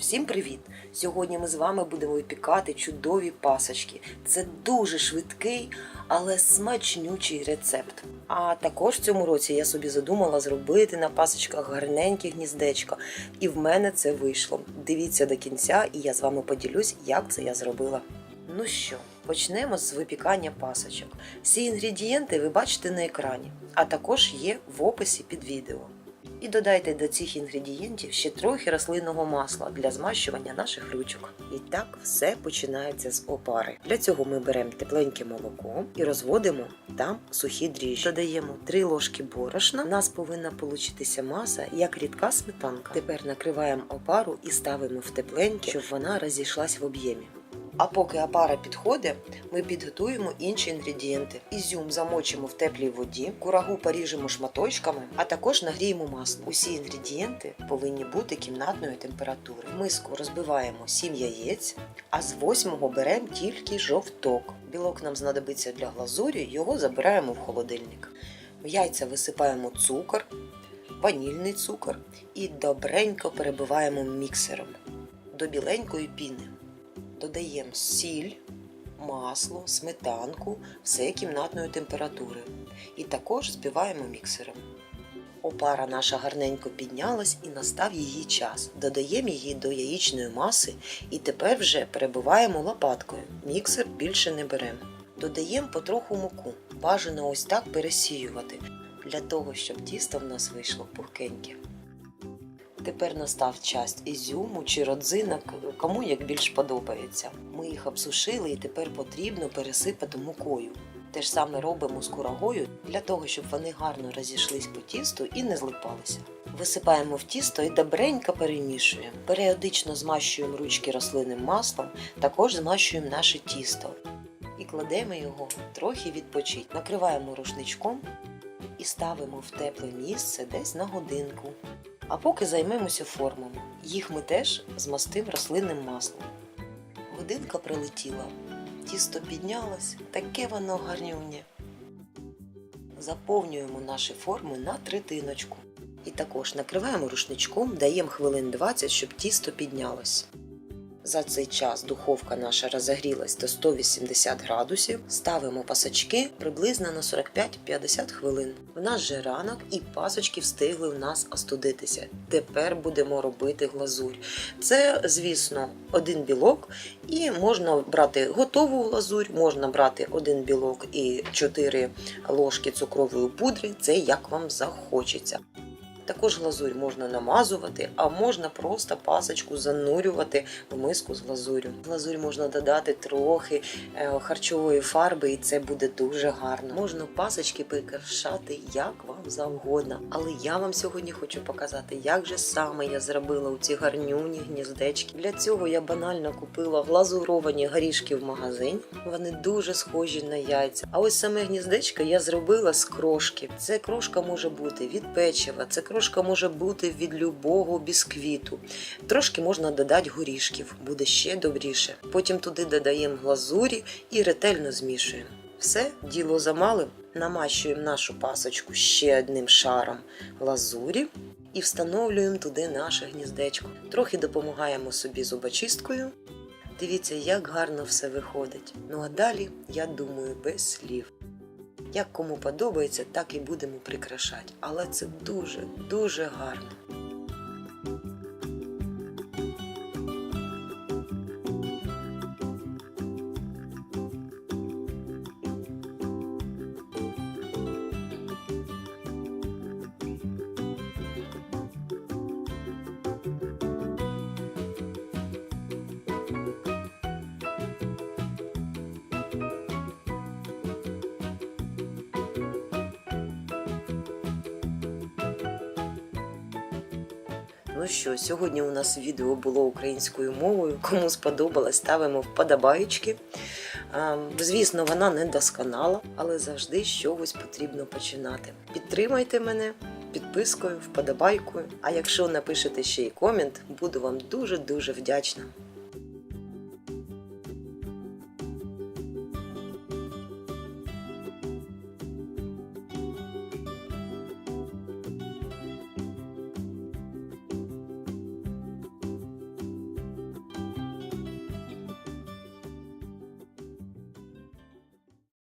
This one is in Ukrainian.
Всім привіт! Сьогодні ми з вами будемо випікати чудові пасочки. Це дуже швидкий, але смачнючий рецепт. А також в цьому році я собі задумала зробити на пасочках гарненькі гніздечка. І в мене це вийшло. Дивіться до кінця, і я з вами поділюсь, як це я зробила. Ну що, почнемо з випікання пасочок. Всі інгредієнти ви бачите на екрані, а також є в описі під відео. І додайте до цих інгредієнтів ще трохи рослинного масла для змащування наших ручок. І так все починається з опари. Для цього ми беремо тепленьке молоко і розводимо там сухі дріжджі. Додаємо 3 ложки борошна. У нас повинна получитися маса, як рідка сметанка. Тепер накриваємо опару і ставимо в тепленьке, щоб вона розійшлась в об'ємі. А поки опара підходить, ми підготуємо інші інгредієнти. Ізюм замочимо в теплій воді, курагу поріжемо шматочками, а також нагріємо масло. Усі інгредієнти повинні бути кімнатної температури. В миску розбиваємо 7 яєць, а з восьмого беремо тільки жовток. Білок нам знадобиться для глазурі, його забираємо в холодильник. В яйця висипаємо цукор, ванільний цукор і добренько перебиваємо міксером до біленької піни. Додаємо сіль, масло, сметанку, все кімнатної температури. І також збиваємо міксером. Опара наша гарненько піднялась і настав її час. Додаємо її до яєчної маси і тепер вже перебиваємо лопаткою. Міксер більше не беремо. Додаємо потроху муку. Бажано ось так пересіювати, для того, щоб тісто в нас вийшло пухкеньке. Тепер настав час ізюму чи родзинок, кому як більш подобається. Ми їх обсушили і тепер потрібно пересипати мукою. Те ж саме робимо з курагою для того, щоб вони гарно розійшлись по тісту і не злипалися. Висипаємо в тісто і добренько перемішуємо. Періодично змащуємо ручки рослинним маслом, також змащуємо наше тісто і кладемо його трохи відпочити. Накриваємо рушничком і ставимо в тепле місце десь на годинку. А поки займемося формами. Їх ми теж змастим рослинним маслом. Годинка прилетіла, тісто піднялось, таке воно гарнюнє. Заповнюємо наші форми на третиночку. І також накриваємо рушничком, даємо хвилин 20, щоб тісто піднялось. За цей час духовка наша розігрілась до 180 градусів. Ставимо пасочки приблизно на 45-50 хвилин. В нас же ранок і пасочки встигли в нас остудитися. Тепер будемо робити глазурь. Це, звісно, один білок, і можна брати готову глазурь, можна брати один білок і 4 ложки цукрової пудри. Це як вам захочеться. Також глазурь можна намазувати, а можна просто пасочку занурювати в миску з глазурю. Глазурь можна додати трохи е, харчової фарби, і це буде дуже гарно. Можна пасочки прикрашати як вам завгодно. Але я вам сьогодні хочу показати, як же саме я зробила у ці гарнюні гніздечки. Для цього я банально купила глазуровані горішки в магазині. Вони дуже схожі на яйця. А ось саме гніздечко я зробила з крошки. Це крошка може бути від печива, це крошка може бути від любого бісквіту. Трошки можна додати горішків, буде ще добріше. Потім туди додаємо глазурі і ретельно змішуємо. Все, діло замалим. Намащуємо нашу пасочку ще одним шаром глазурі і встановлюємо туди наше гніздечко. Трохи допомагаємо собі зубочисткою. Дивіться, як гарно все виходить. Ну а далі, я думаю, без слів. Як кому подобається, так і будемо прикрашати. Але це дуже, дуже гарно. Ну що, сьогодні у нас відео було українською мовою. Кому сподобалось, ставимо вподобаєчки. Звісно, вона не досконала, але завжди щось потрібно починати. Підтримайте мене підпискою, вподобайкою. А якщо напишете ще й комент, буду вам дуже-дуже вдячна.